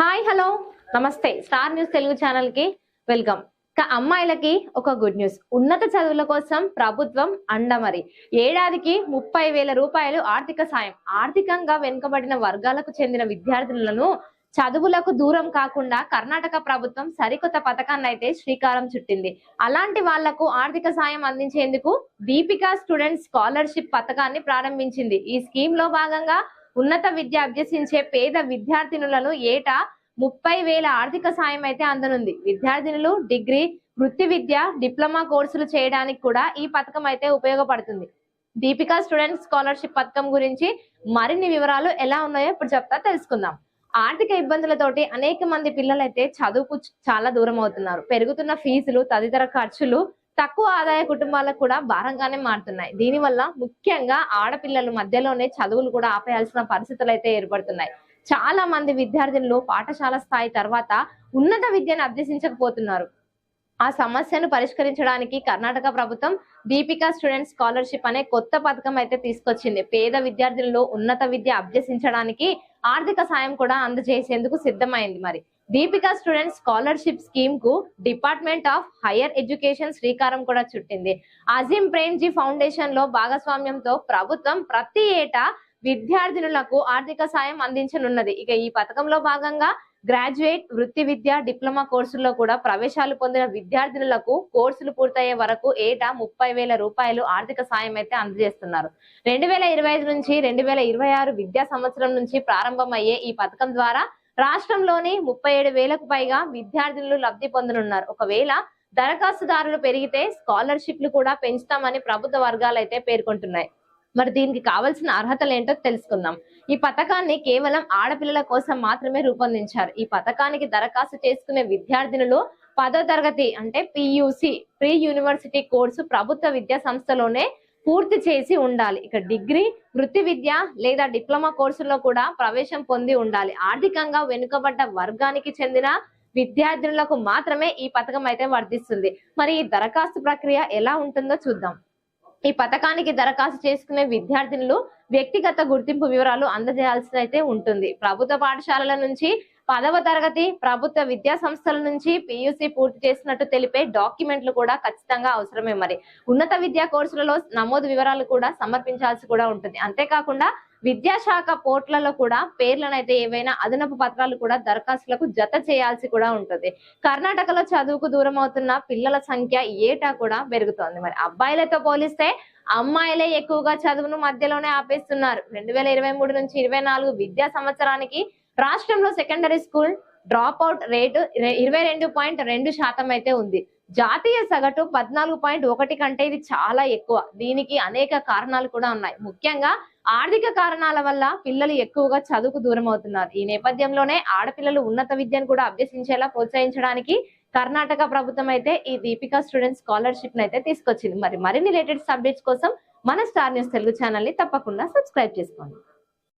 Hi hello. నమస్తే. Star news Telugu ఛానల్కి welcome అమ్మాయిలకి ఒక గుడ్ న్యూస్. ఉన్నత చదువుల కోసం ప్రభుత్వం అండమరి. ఏడాదికి ముప్పై వేల రూపాయలు ఆర్థిక సాయం. ఆర్థికంగా వెనుకబడిన వర్గాలకు చెందిన విద్యార్థులను చదువులకు దూరం కాకుండా కర్ణాటక ప్రభుత్వం సరికొత్త పథకాన్ని అయితే శ్రీకారం చుట్టింది. అలాంటి వాళ్ళకు ఆర్థిక సాయం అందించేందుకు దీపికా స్టూడెంట్ స్కాలర్షిప్ పథకాన్ని ప్రారంభించింది. ఈ స్కీమ్లో భాగంగా ఉన్నత విద్య అభ్యసించే పేద విద్యార్థినులను ఏటా ముప్పై వేల ఆర్థిక సాయం అయితే అందనుంది. విద్యార్థినులు డిగ్రీ వృత్తి విద్య డిప్లొమా కోర్సులు చేయడానికి కూడా ఈ పథకం అయితే ఉపయోగపడుతుంది. దీపికా స్టూడెంట్ స్కాలర్షిప్ పథకం గురించి మరిన్ని వివరాలు ఎలా ఉన్నాయో ఇప్పుడు చెప్తా తెలుసుకుందాం. ఆర్థిక ఇబ్బందులతోటి అనేక మంది పిల్లలైతే చదువుకు చాలా దూరం అవుతున్నారు. పెరుగుతున్న ఫీజులు తదితర ఖర్చులు తక్కువ ఆదాయ కుటుంబాలకు కూడా భారంగానే మారుతున్నాయి. దీనివల్ల ముఖ్యంగా ఆడపిల్లల మధ్యలోనే చదువులు కూడా ఆపేయాల్సిన పరిస్థితులు అయితే ఏర్పడుతున్నాయి. చాలా మంది విద్యార్థినులు పాఠశాల స్థాయి తర్వాత ఉన్నత విద్యను అభ్యసించకపోతున్నారు. ఆ సమస్యను పరిష్కరించడానికి కర్ణాటక ప్రభుత్వం దీపికా స్టూడెంట్ స్కాలర్షిప్ అనే కొత్త పథకం అయితే తీసుకొచ్చింది. పేద విద్యార్థులలో ఉన్నత విద్య అభ్యసించడానికి ఆర్థిక సాయం కూడా అందజేసేందుకు సిద్ధమైంది మరి. దీపికా స్టూడెంట్ స్కాలర్షిప్ స్కీమ్కు డిపార్ట్మెంట్ ఆఫ్ హైయర్ ఎడ్యుకేషన్ శ్రీకారం కూడా చుట్టింది. అజీం ప్రేమ్జీ ఫౌండేషన్లో భాగస్వామ్యంతో ప్రభుత్వం ప్రతి ఏటా విద్యార్థినులకు ఆర్థిక సాయం అందించనున్నది. ఇక ఈ పథకంలో భాగంగా గ్రాడ్యుయేట్ వృత్తి విద్య డిప్లొమా కోర్సుల్లో కూడా ప్రవేశాలు పొందిన విద్యార్థినులకు కోర్సులు పూర్తయ్యే వరకు ఏటా ముప్పై వేల రూపాయలు ఆర్థిక సాయం అయితే అందజేస్తున్నారు. రెండు వేల ఇరవై ఐదు నుంచి రెండు వేల ఇరవై ఆరు విద్యా సంవత్సరం నుంచి ప్రారంభమయ్యే ఈ పథకం ద్వారా రాష్ట్రంలోని ముప్పై ఏడు వేలకు పైగా విద్యార్థినులు లబ్ధి పొందనున్నారు. ఒకవేళ దరఖాస్తుదారులు పెరిగితే స్కాలర్షిప్లు కూడా పెంచుతామని ప్రభుత్వ వర్గాలు అయితే పేర్కొంటున్నాయి. మరి దీనికి కావాల్సిన అర్హతలు ఏంటో తెలుసుకుందాం. ఈ పథకాన్ని కేవలం ఆడపిల్లల కోసం మాత్రమే రూపొందించారు. ఈ పథకానికి దరఖాస్తు చేసుకునే విద్యార్థినులు పదో తరగతి అంటే పియూసి ప్రీ యూనివర్సిటీ కోర్సు ప్రభుత్వ విద్యా సంస్థలోనే పూర్తి చేసి ఉండాలి. ఇక డిగ్రీ వృత్తి విద్య లేదా డిప్లొమా కోర్సుల్లో కూడా ప్రవేశం పొంది ఉండాలి. ఆర్థికంగా వెనుకబడ్డ వర్గానికి చెందిన విద్యార్థినులకు మాత్రమే ఈ పథకం అయితే వర్తిస్తుంది. మరి ఈ దరఖాస్తు ప్రక్రియ ఎలా ఉంటుందో చూద్దాం. ఈ పథకానికి దరఖాస్తు చేసుకునే విద్యార్థినులు వ్యక్తిగత గుర్తింపు వివరాలు అందజేయాల్సి అయితే ఉంటుంది. ప్రభుత్వ పాఠశాలల నుంచి పదవ తరగతి ప్రభుత్వ విద్యా సంస్థల నుంచి పియూసీ పూర్తి చేసినట్టు తెలిపే డాక్యుమెంట్లు కూడా ఖచ్చితంగా అవసరమే మరి. ఉన్నత విద్యా కోర్సులలో నమోదు వివరాలు కూడా సమర్పించాల్సి కూడా ఉంటుంది. అంతేకాకుండా విద్యాశాఖ పోర్ట్లలో కూడా పేర్లను అయితే ఏవైనా అదనపు పత్రాలు కూడా దరఖాస్తులకు జత చేయాల్సి కూడా ఉంటుంది. కర్ణాటకలో చదువుకు దూరం అవుతున్న పిల్లల సంఖ్య ఏటా కూడా పెరుగుతోంది. మరి అబ్బాయిలతో పోలిస్తే అమ్మాయిలే ఎక్కువగా చదువును మధ్యలోనే ఆపేస్తున్నారు. రెండు వేల ఇరవై మూడు నుంచి ఇరవై నాలుగు విద్యా సంవత్సరానికి రాష్ట్రంలో secondary school drop out rate ఇరవై రెండు పాయింట్ రెండు శాతం అయితే ఉంది. జాతీయ సగటు పద్నాలుగు పాయింట్ ఒకటి కంటే ఇది చాలా ఎక్కువ. దీనికి అనేక కారణాలు కూడా ఉన్నాయి. ముఖ్యంగా ఆర్థిక కారణాల వల్ల పిల్లలు ఎక్కువగా చదువుకు దూరం అవుతున్నారు. ఈ నేపథ్యంలోనే ఆడపిల్లలు ఉన్నత విద్యను కూడా అభ్యసించేలా ప్రోత్సహించడానికి కర్ణాటక ప్రభుత్వం అయితే ఈ దీపికా స్టూడెంట్ స్కాలర్షిప్ అయితే తీసుకొచ్చింది. మరి మరిన్ని లేటెస్ట్ అప్డేట్స్ కోసం మన స్టార్ న్యూస్ తెలుగు ఛానల్ని తప్పకుండా సబ్స్క్రైబ్ చేసుకోండి.